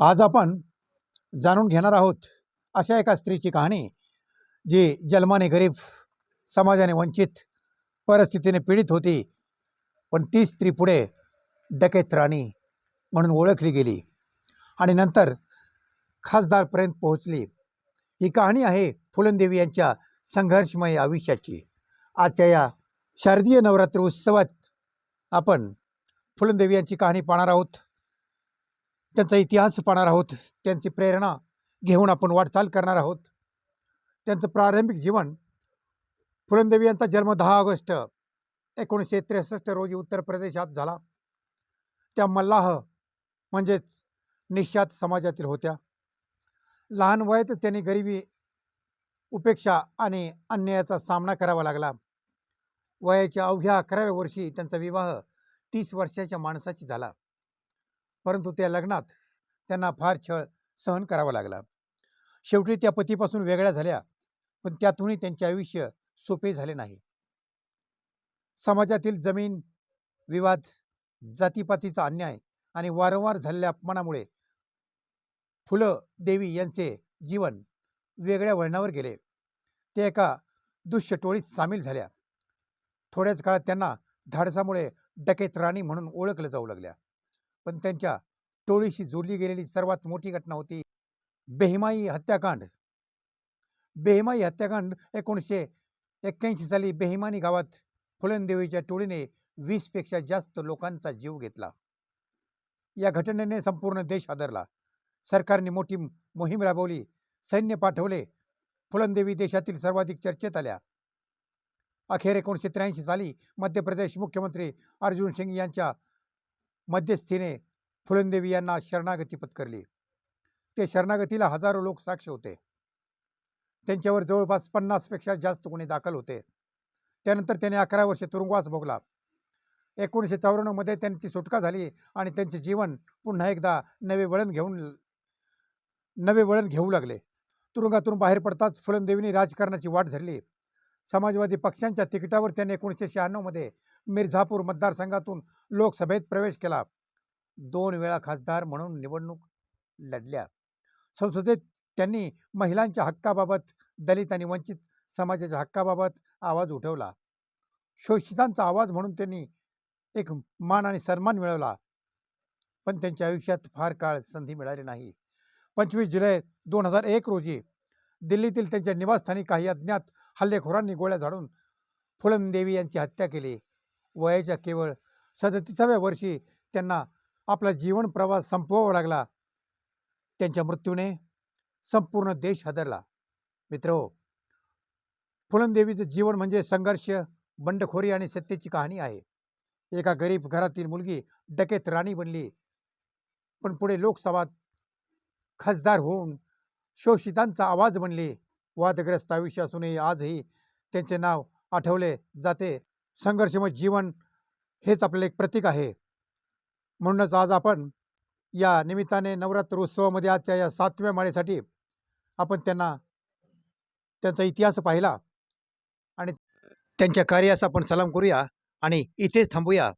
आज आपण जाणून घेणार आहोत अशा एका स्त्रीची कहाणी जी जन्माने गरीब समाजाने वंचित परिस्थितीने पीडित होती पण ती स्त्री पुढे डकेत राणी म्हणून ओळखली गेली आणि नंतर खासदारपर्यंत पोहोचली. ही कहाणी आहे फुलंदेवी यांच्या संघर्षमय आयुष्याची. आजच्या या शारदीय नवरात्र उत्सवात आपण फुलंदेवी यांची कहाणी पाहणार आहोत. त्यांचा इतिहास पाहणार आहोत. त्यांची प्रेरणा घेऊन आपण वाटचाल करणार आहोत. त्यांचं प्रारंभिक जीवन फुलंदेवी यांचा जन्म दहा ऑगस्ट एकोणीसशे त्रेसष्ट रोजी उत्तर प्रदेशात झाला. त्या मल्लाह म्हणजेच निश्चात समाजातील होत्या. लहान वयात त्यांनी गरिबी उपेक्षा आणि अन्यायाचा सामना करावा लागला. वयाच्या अवघ्या अकराव्या वर्षी त्यांचा विवाह तीस वर्षाच्या माणसाची झाला. परंतु त्या लग्नात त्यांना फार छळ सहन करावा लागला. शेवटी त्या पतीपासून वेगळ्या झाल्या पण त्यातूनही त्यांचे आयुष्य सोपे झाले नाही. समाजातील जमीन विवाद जातीपातीचा अन्याय आणि वारंवार झालेल्या अपमानामुळे फुलं देवी यांचे जीवन वेगळ्या वळणावर गेले. ते एका दुष्य टोळीत सामील झाल्या. थोड्याच काळात त्यांना धाडसामुळे डकेत राणी म्हणून ओळखलं जाऊ लागल्या. पण त्यांच्या टोळीशी जोडली गेलेली सर्वात मोठी घटना होती बेहिमाई हत्याकांड. बेहिमाई हत्याकांड एकोणीसशे एक्क्याऐंशी साली बेहिमानी गावात फुलनदेवीच्या टोळीने वीसपेक्षा जास्त लोकांचा जीव घेतला. या घटनेने संपूर्ण देश हादरला. सरकारने मोठी मोहीम राबवली. सैन्य पाठवले. फुलनदेवी देशातील सर्वाधिक चर्चेत आल्या. अखेर एकोणीसशे त्र्याऐंशी साली मध्य प्रदेश मुख्यमंत्री अर्जुन सिंग यांच्या मध्यस्थीने फुलंदेवी यांना शरणागती पत्करली. ते शरणागतीला हजारो लोक साक्ष होते. त्यांच्यावर जवळपास पन्नासपेक्षा जास्त गुन्हे दाखल होते. त्यानंतर त्याने अकरा वर्षे तुरुंगवास भोगला. एकोणीसशे चौऱ्याण्णवमध्ये त्यांची सुटका झाली आणि त्यांचे जीवन पुन्हा एकदा नवे वळण घेऊन नवे वळण घेऊ लागले. तुरुंगातून बाहेर पडताच फुलंदेवीने राजकारणाची वाट धरली. समाजवादी पक्षांच्या तिकिटावर त्यांनी एकोणीसशे शहाण्णवमध्ये मिर्झापूर मतदारसंघातून लोकसभेत प्रवेश केला. दोन वेळा खासदार म्हणून निवडणूक लढल्या. संसदेत त्यांनी महिलांच्या हक्काबाबत दलित आणि वंचित समाजाच्या हक्काबाबत आवाज उठवला. शोषितांचा आवाज म्हणून त्यांनी एक मान आणि सन्मान मिळवला. पण त्यांच्या आयुष्यात फार काळ संधी मिळाली नाही. पंचवीस जुलै दोन हजार एक रोजी दिल्लीतील त्यांच्या निवासस्थानी काही अज्ञात हल्लेखोरांनी गोळ्या झाडून फुलनदेवी यांची हत्या केली. वयाच्या केवळ सदतीसाव्या वर्षी त्यांना आपला जीवन प्रवास संपवावा लागला. त्यांच्या मृत्यूने संपूर्ण देश हादरला. मित्र हो, फुलंदेवीचं जीवन म्हणजे संघर्ष बंडखोरी आणि सत्तेची कहाणी आहे. एका गरीब घरातील मुलगी डकेत राणी बनली. पण पुढे लोकसभात खासदार होऊन शोषितांचा आवाज बनली. वादग्रस्त आयुष्य असूनही आजही त्यांचे नाव आठवले जाते. संघर्षमय जीवन हेच आपलं एक प्रतीक आहे. म्हणूनच आज आपण या निमित्ताने नवरात्र उत्सवामध्ये आजच्या या सातव्या माळेसाठी आपण त्यांना त्यांचा इतिहास पाहिला. आणि त्यांच्या कार्यास आपण सलाम करूया आणि इथेच थांबूया.